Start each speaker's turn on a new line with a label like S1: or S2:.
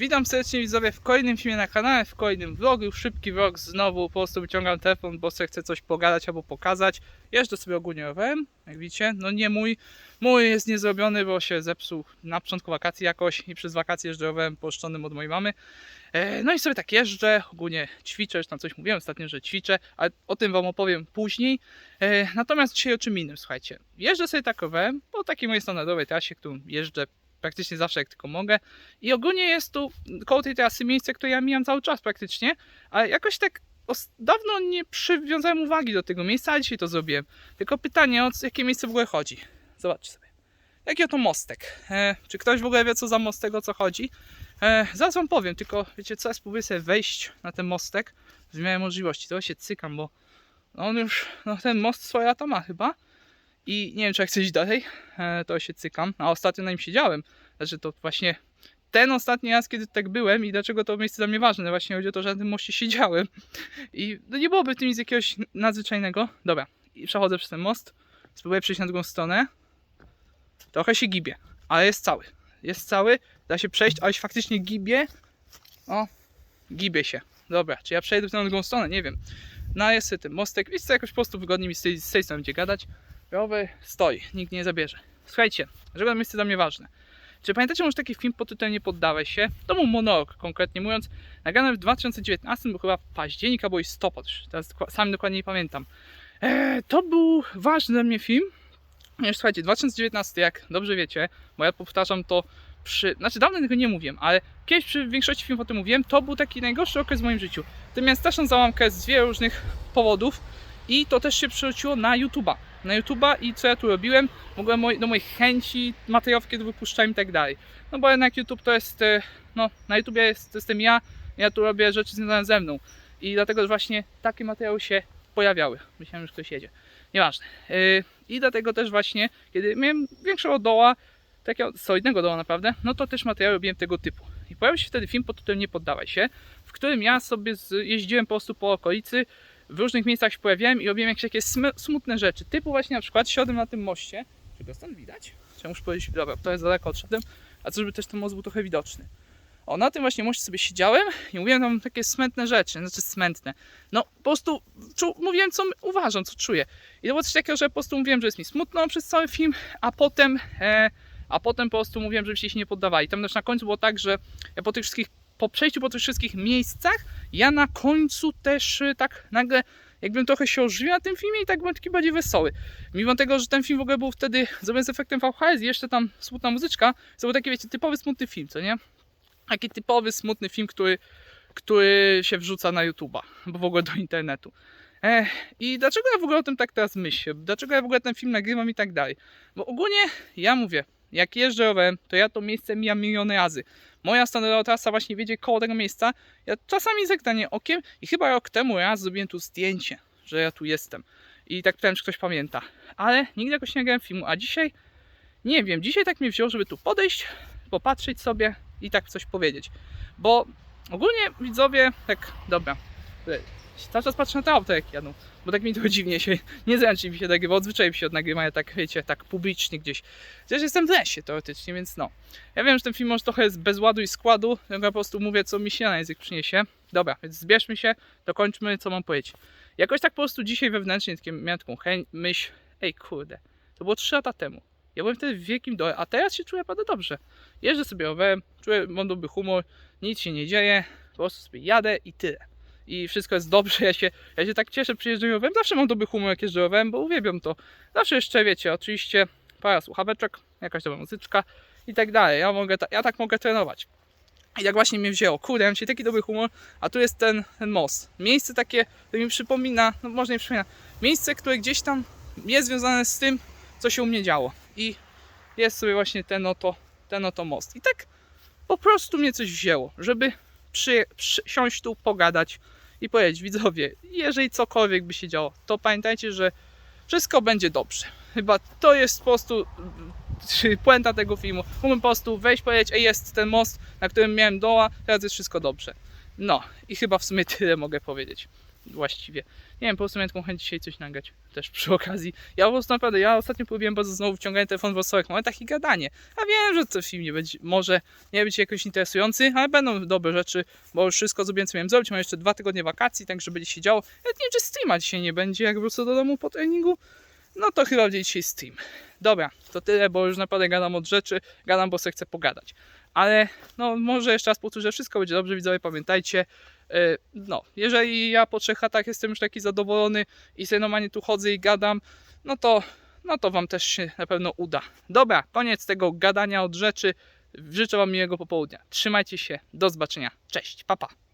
S1: Witam serdecznie widzowie w kolejnym filmie na kanale, w kolejnym vlogu, szybki vlog znowu, po prostu wyciągam telefon, bo sobie chcę coś pogadać albo pokazać. Jeżdżę sobie ogólnie rowerem, jak widzicie, no nie mój, mój jest niezrobiony, bo się zepsuł na początku wakacji jakoś i przez wakacje jeżdżę rowerem pożyczonym od mojej mamy. E, No i sobie tak jeżdżę, ogólnie ćwiczę, już tam coś mówiłem ostatnio, że ćwiczę, ale o tym Wam opowiem później. E, Natomiast dzisiaj o czym innym, słuchajcie. Jeżdżę sobie tak rowerem po takiej mojej standardowej trasie, którą jeżdżę praktycznie zawsze jak tylko mogę. I ogólnie jest tu koło tej trasy miejsce, które ja mijam cały czas praktycznie, ale jakoś tak dawno nie przywiązałem uwagi do tego miejsca, a dzisiaj to zrobiłem. Tylko pytanie, o jakie miejsce w ogóle chodzi? Zobaczcie sobie. Jaki oto mostek? E, czy ktoś w ogóle wie, co za mostek, o co chodzi? E, zaraz wam powiem, tylko wiecie co, ja spróbuję sobie wejść na ten mostek w miarę możliwości. To się cykam, bo on już, no ten most swoje lata ma chyba. I nie wiem, czy jak chcę iść dalej, e, to się cykam. A ostatnio na nim siedziałem. Znaczy to właśnie ten ostatni raz, kiedy tak byłem i dlaczego to miejsce dla mnie ważne. Właśnie chodzi o to, że na tym moście siedziałem. I no nie byłoby w tym nic jakiegoś nadzwyczajnego. Dobra, i przechodzę przez ten most. Spróbuję przejść na drugą stronę. Trochę się gibie, ale jest cały. Jest cały, da się przejść, ale się faktycznie gibie. O, gibie się. Dobra, czy ja przejdę na drugą stronę? Nie wiem. No jest ten mostek. Wiecie co, jakoś po prostu wygodnie mi z tej, z tej strony będzie gadać. Rower stoi, nikt nie zabierze. Słuchajcie, to miejsce dla mnie ważne? Czy pamiętacie może taki film pod tytułem Nie poddawaj się? To był monolog, konkretnie mówiąc, nagrany w 2019, był chyba październik albo listopad, teraz sam dokładnie nie pamiętam. Eee, to był ważny dla mnie film. Już słuchajcie, 2019, jak dobrze wiecie, bo ja powtarzam to przy... Znaczy dawno tego nie mówiłem, ale kiedyś przy większości filmów o tym mówiłem, to był taki najgorszy okres w moim życiu. To miałem straszną załamkę z wielu różnych powodów i to też się przerzuciło na YouTube'a. Na YouTube'a i co ja tu robiłem, moj, do moich chęci, materiałów, kiedy wypuszczałem i tak dalej. No bo jednak YouTube to jest, e, no na YouTubie jest, jestem ja, ja tu robię rzeczy związane ze mną. I dlatego właśnie takie materiały się pojawiały. Myślałem, że ktoś jedzie. Nieważne. Yy, I dlatego też właśnie, kiedy miałem większego doła, takiego solidnego doła naprawdę, no to też materiały robiłem tego typu. I pojawił się wtedy film pod tytułem Nie poddawaj się, w którym ja sobie jeździłem po prostu po okolicy, w różnych miejscach się pojawiałem i robiłem jakieś takie sm- smutne rzeczy. Typu właśnie na przykład siodłem na tym moście. Czy go stąd widać? Muszę powiedzieć, dobra, to jest daleko odszedłem, a co żeby też ten most był trochę widoczny. O, na tym właśnie moście sobie siedziałem i mówiłem tam takie smętne rzeczy, znaczy smętne. No, po prostu czu, mówiłem, co uważam, co czuję. I to było coś takiego, że po prostu mówiłem, że jest mi smutno przez cały film, a potem, e, a potem po prostu mówiłem, żebyście się nie poddawali. Tam też na końcu było tak, że ja po tych wszystkich, po przejściu po tych wszystkich miejscach, ja na końcu też e, tak nagle jakbym trochę się ożywił na tym filmie i tak byłem taki bardziej wesoły. Mimo tego, że ten film w ogóle był wtedy zrobiony z efektem VHS i jeszcze tam smutna muzyczka, to był taki, wiecie, typowy smutny film, co nie? Taki typowy smutny film, który, który się wrzuca na YouTube'a, bo w ogóle do internetu. Ech, I dlaczego ja w ogóle o tym tak teraz myślę? Dlaczego ja w ogóle ten film nagrywam i tak dalej? Bo ogólnie ja mówię, jak jeżdżę rowerem, to ja to miejsce mijam miliony razy. Moja standardowa trasa właśnie wiedzie koło tego miejsca. Ja czasami zagranie okiem i chyba rok temu raz zrobiłem tu zdjęcie, że ja tu jestem. I tak pytałem, czy ktoś pamięta. Ale nigdy jakoś nie nagrałem filmu, a dzisiaj nie wiem, dzisiaj tak mnie wziął, żeby tu podejść, popatrzeć sobie i tak coś powiedzieć. Bo ogólnie widzowie, tak, dobra, cały czas patrzę na te auto jak jadą, bo tak mi to dziwnie się, nie zręcznie mi się nagrywa, odzwyczaiłem się od nagrywania tak, wiecie, tak publicznie gdzieś. Chociaż jestem w lesie teoretycznie, więc no. Ja wiem, że ten film może trochę jest bez ładu i składu, ja po prostu mówię, co mi się na język przyniesie. Dobra, więc zbierzmy się, dokończmy, co mam powiedzieć. Jakoś tak po prostu dzisiaj wewnętrznie takie, miałem taką chęć, myśl, ej kurde, to było 3 lata temu. Ja byłem wtedy w wielkim dole, a teraz się czuję naprawdę dobrze. Jeżdżę sobie rowerem, czuję, mam humor, nic się nie dzieje, po prostu sobie jadę i tyle. I wszystko jest dobrze, ja się, ja się tak cieszę przy rowerem, zawsze mam dobry humor jak jeżdżę bo uwielbiam to. Zawsze jeszcze, wiecie, oczywiście para słuchaweczek, jakaś dobra muzyczka i tak dalej. Ja, mogę ta, ja tak mogę trenować. I tak właśnie mnie wzięło. Kurde, mam dzisiaj taki dobry humor, a tu jest ten, ten most. Miejsce takie, które mi przypomina, no może nie przypomina, miejsce, które gdzieś tam jest związane z tym, co się u mnie działo. I jest sobie właśnie ten oto, ten oto most. I tak po prostu mnie coś wzięło, żeby przy, przysiąść tu, pogadać i powiedzieć, widzowie, jeżeli cokolwiek by się działo, to pamiętajcie, że wszystko będzie dobrze. Chyba to jest po prostu puenta tego filmu. Mógłbym po prostu wejść, powiedzieć, ej, jest ten most, na którym miałem doła, teraz jest wszystko dobrze. No i chyba w sumie tyle mogę powiedzieć. Właściwie. Nie wiem, po prostu miałem taką chęć dzisiaj coś nagrać też przy okazji. Ja po prostu naprawdę, ja ostatnio polubiłem bardzo znowu wciąganie telefon w losowych momentach i gadanie. A wiem, że ten film nie będzie, może nie być jakoś interesujący, ale będą dobre rzeczy, bo już wszystko zrobiłem, co miałem zrobić. Mam jeszcze dwa tygodnie wakacji, także będzie się działo. Nawet nie wiem, czy streama dzisiaj nie będzie, jak wrócę do domu po treningu. No to chyba będzie dzisiaj stream. Dobra, to tyle, bo już naprawdę gadam od rzeczy, gadam, bo sobie chcę pogadać. Ale no może jeszcze raz powtórzę, wszystko będzie dobrze, widzowie, pamiętajcie. Yy, No, jeżeli ja po trzech latach jestem już taki zadowolony i sobie normalnie tu chodzę i gadam, no to, no to Wam też się na pewno uda. Dobra, koniec tego gadania od rzeczy. Życzę Wam miłego popołudnia. Trzymajcie się, do zobaczenia. Cześć, papa. Pa.